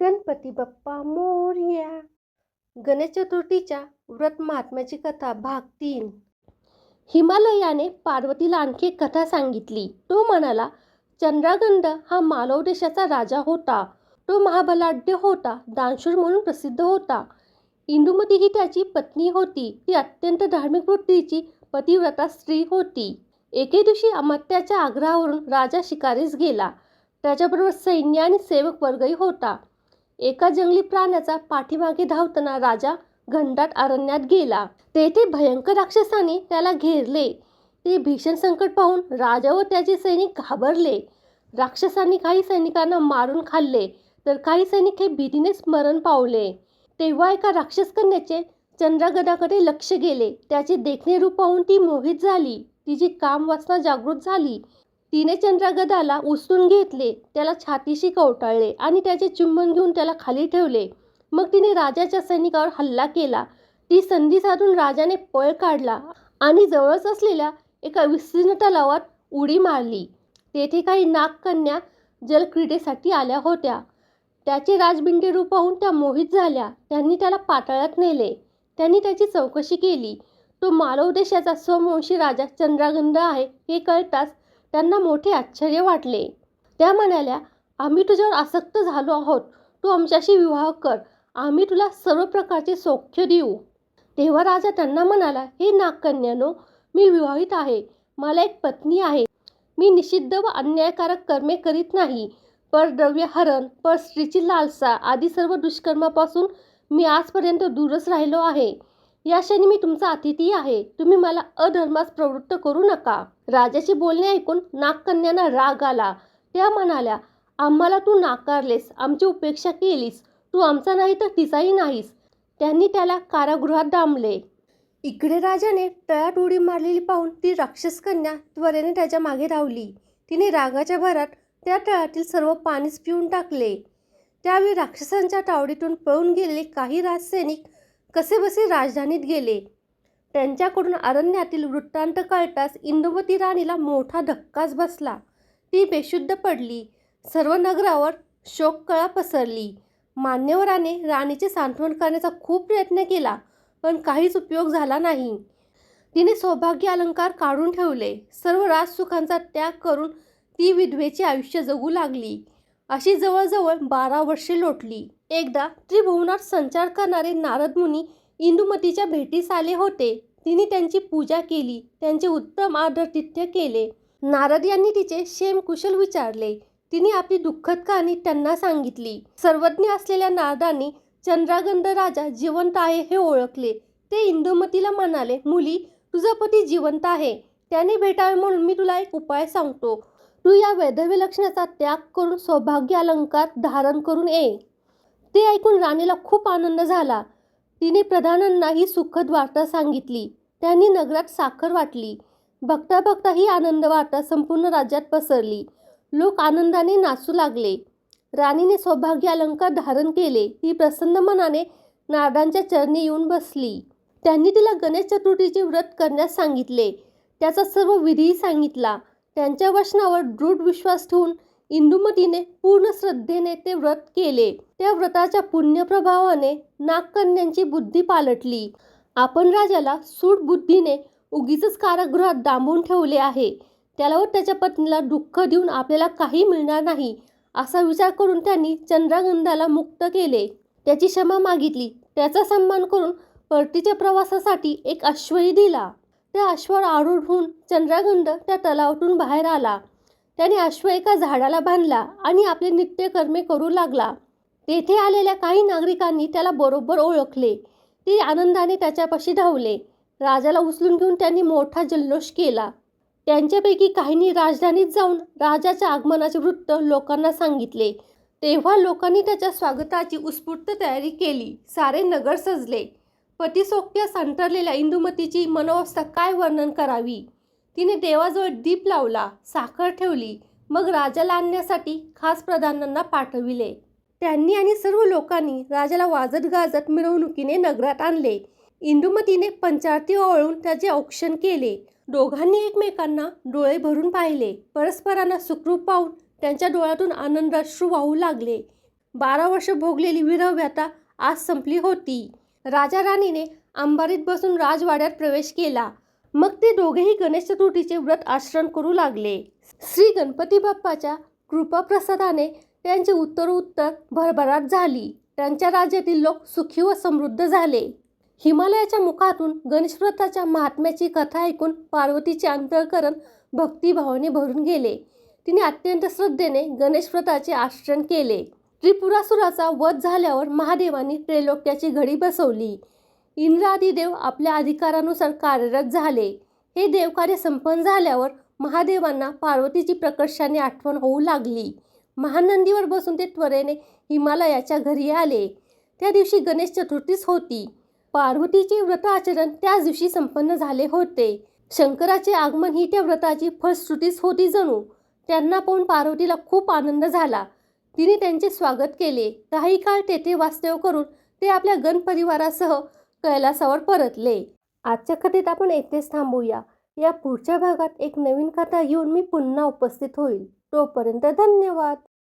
गणपती बाप्पा मोर्या. गणेश चतुर्थीच्या व्रत महात्म्याची कथा भाग तीन. हिमालयाने पार्वतीला आणखी एक कथा सांगितली. तो म्हणाला चंद्रागंध हा मालव देशाचा राजा होता. तो महाबलाढ्य होता दानशूर म्हणून प्रसिद्ध होता. इंदुमती ही त्याची पत्नी होती. ती अत्यंत धार्मिक वृत्तीची पतिव्रता स्त्री होती. एके दिवशी अमात्याच्या आग्रहावरून राजा शिकारीस गेला. त्याच्याबरोबर सैन्य आणि सेवक वर्गही होता. एका जंगली प्राण्याचा पाठीमागे धावताना राजा घंडाट अरण्यात गेला. तेथे भयंकर राक्षसाने त्याला घेरले. ते भीषण संकट पाहून राजा व त्याचे सैनिक घाबरले. राक्षसांनी काही सैनिकांना मारून खाल्ले तर काही सैनिक हे भीतीने स्मरण पावले. तेव्हा एका राक्षस कन्याचे चंद्रगदाकडे लक्ष गेले. त्याचे देखणे रूप पाहून ती मोहित झाली. तिची काम वाचना जागृत झाली. तिने चंद्रगदाला उचलून घेतले त्याला छातीशी कवटाळले आणि त्याचे चुंबन घेऊन त्याला खाली ठेवले. मग तिने राजाच्या सैनिकावर हल्ला केला. ती संधी साधून राजाने पळ काढला आणि जवळच असलेल्या एका विस्तीर्ण तलावात उडी मारली. तेथे काही नागकन्या जलक्रीडेसाठी आल्या होत्या. त्याचे राजबिंडे रूप पाहून त्या मोहित झाल्या. त्यांनी त्याला पाताळात नेले. त्यांनी त्याची चौकशी केली. तो मालव देशाचा स्ववंशी राजा चंद्रागंध आहे हे कळताच त्यांना मोठे आश्चर्य वाटले. त्या म्हणाल्या आम्ही तुझ्यावर आसक्त झालो आहोत. तू आमच्याशी विवाह कर. आम्ही तुला सर्व प्रकारचे सौख्य देऊ. तेव्हा राजा त्यांना म्हणाला हे नागकन्यानो मी विवाहित आहे. मला एक पत्नी आहे. मी निषिद्ध व अन्यायकारक कर्मे करीत नाही. परद्रव्य हरण पर स्त्रीची लालसा आदी सर्व दुष्कर्मापासून मी आजपर्यंत दूरच राहिलो आहे. या क्षणी मी तुमचा अतिथी आहे. तुम्ही मला अधर्मास प्रवृत्त करू नका. राजाचे बोलणे ऐकून नागकन्यांना राग आला. त्या म्हणाल्या आम्हाला तू नाकारलेस आमची उपेक्षा केलीस. तू आमचा नाही तर तिचाही नाहीस. त्यांनी त्याला कारागृहात डांबले. इकडे राजाने टळ्यात उडी मारलेली पाहून ती राक्षस कन्या त्वरेने त्याच्यामागे धावली. तिने रागाच्या भरात त्या तळातील सर्व पाणीच पिऊन टाकले. त्यावेळी राक्षसांच्या तावडीतून पळून गेलेले काही राजसैनिक कसेबसे राजधानीत गेले. त्यांच्याकडून अरण्यातील वृत्तांत कळताच इंदुमती राणीला मोठा धक्काच बसला. ती बेशुद्ध पडली. सर्व नगरावर शोककळा पसरली. मान्यवराने राणीचे सांत्वन करण्याचा खूप प्रयत्न केला पण काहीच उपयोग झाला नाही. तिने सौभाग्य अलंकार काढून ठेवले. सर्व राजसुखांचा त्याग करून ती विधवेचे आयुष्य जगू लागली. अशी जवळजवळ बारा वर्षे लोटली. एकदा त्रिभुवनात संचार करणारे नारद मुनी इंदुमतीच्या भेटीस आले होते. तिने त्यांची पूजा केली. त्यांचे उत्तम आदरतिथ्य केले. नारद यांनी तिचे क्षेमकुशल विचारले. तिने आपली दुःखद कहाणी त्यांना सांगितली. सर्वज्ञ असलेल्या नारदांनी चंद्रागंध राजा जिवंत आहे हे ओळखले. ते इंदुमतीला म्हणाले मुली तुझा पती जिवंत आहे. त्याने भेटावे म्हणून मी तुला एक उपाय सांगतो. तू या वैधव्य लक्षणाचा त्याग करून सौभाग्य अलंकार धारण करून ये. ते ऐकून राणीला खूप आनंद झाला. तिने प्रधानांना ही सुखद वार्ता सांगितली. त्यांनी नगरात साखर वाटली. बघता बघता ही आनंद वार्ता संपूर्ण राज्यात पसरली. लोक आनंदाने नाचू लागले. राणीने सौभाग्य अलंकार धारण केले. ती प्रसन्न मनाने नारदांच्या चरणी येऊन बसली. त्यांनी तिला गणेश चतुर्थीचे व्रत करण्यास सांगितले. त्याचा सर्व विधीही सांगितला. त्यांच्या वचनावर दृढ विश्वास ठेवून इंदुमतीने पूर्ण श्रद्धेने ते व्रत केले. त्या व्रताच्या पुण्यप्रभावाने नागकन्यांची बुद्धी पालटली. आपण राजाला सूट बुद्धीने उगीच कारागृहात डांबून ठेवले आहे. त्याला व त्याच्या पत्नीला दुःख देऊन आपल्याला काही मिळणार नाही असा विचार करून त्यांनी चंद्रागंधाला मुक्त केले. त्याची क्षमा मागितली. त्याचा सन्मान करून परतीच्या प्रवासासाठी एक अश्वही दिला. त्या अश्वावर आरूढ होऊन चंद्रागंध त्या तलावातून बाहेर आला. त्याने अश्व एका झाडाला बांधला आणि आपले नित्यकर्मे करू लागला. तेथे आलेल्या काही नागरिकांनी त्याला बरोबर ओळखले. ते आनंदाने त्याच्यापाशी धावले. राजाला उचलून घेऊन त्यांनी मोठा जल्लोष केला. त्यांच्यापैकी काहींनी राजधानीत जाऊन राजाच्या आगमनाचे वृत्त लोकांना सांगितले. तेव्हा लोकांनी त्याच्या स्वागताची उत्स्फूर्त तयारी केली. सारे नगर सजले. पतिसोक्त्या संतरलेल्या इंदुमतीची मनोवस्था काय वर्णन करावी? तिने देवाजवळ दीप लावला साखर ठेवली मग राजाला आणण्यासाठी खास प्रधानांना पाठविले. त्यांनी आणि सर्व लोकांनी राजाला वाजत गाजत मिरवणुकीने नगरात आणले. इंदुमतीने पंचारती ओळून त्याचे औक्षण केले. दोघांनी एकमेकांना डोळे भरून पाहिले. परस्परांना सुखरूप पाहून त्यांच्या डोळ्यातून आनंदाश्रू वाहू लागले. बारा वर्ष भोगलेली विरव्यता आज संपली होती. राजा राणीने अंबारीत बसून राजवाड्यात प्रवेश केला. मग ते दोघेही गणेश चतुर्थीचे व्रत आचरण करू लागले. श्री गणपती बाप्पाच्या कृपाप्रसादाने त्यांची उत्तरोत्तर भरभराट झाली. त्यांच्या राज्यातील लोक सुखी व समृद्ध झाले. हिमालयाच्या मुखातून गणेशव्रताच्या महात्म्याची कथा ऐकून पार्वतीचे अंतःकरण भक्तिभावाने भरून गेले. तिने अत्यंत श्रद्धेने गणेशव्रताचे आश्रण आचरण केले. त्रिपुरासुराचा वध झाल्यावर महादेवांनी त्रैलोक्याची घडी बसवली. इंद्रादी देव आपल्या अधिकारानुसार कार्यरत झाले. हे देवकार्य संपन्न झाल्यावर महादेवांना पार्वतीची प्रकर्षाने आठवण होऊ लागली. महानंदीवर बसून ते त्वरेने हिमालयाच्या घरी आले. त्या दिवशी गणेश चतुर्थीच होती. पार्वतीचे व्रत आचरण त्याच दिवशी संपन्न झाले होते. शंकराचे आगमन ही त्या व्रताची फळश्रुतीच होती जणू. त्यांना पाहून पार्वतीला खूप आनंद झाला. तिने त्यांचे स्वागत केले. काही काळ तेथे वास्तव्य करून ते आपल्या गणपरिवारासह कैलासावर परतले. आजच्या कथेत आपण येथेच थांबूया. या पुढच्या भागात एक नवीन कथा घेऊन मी पुन्हा उपस्थित होईल. तोपर्यंत धन्यवाद.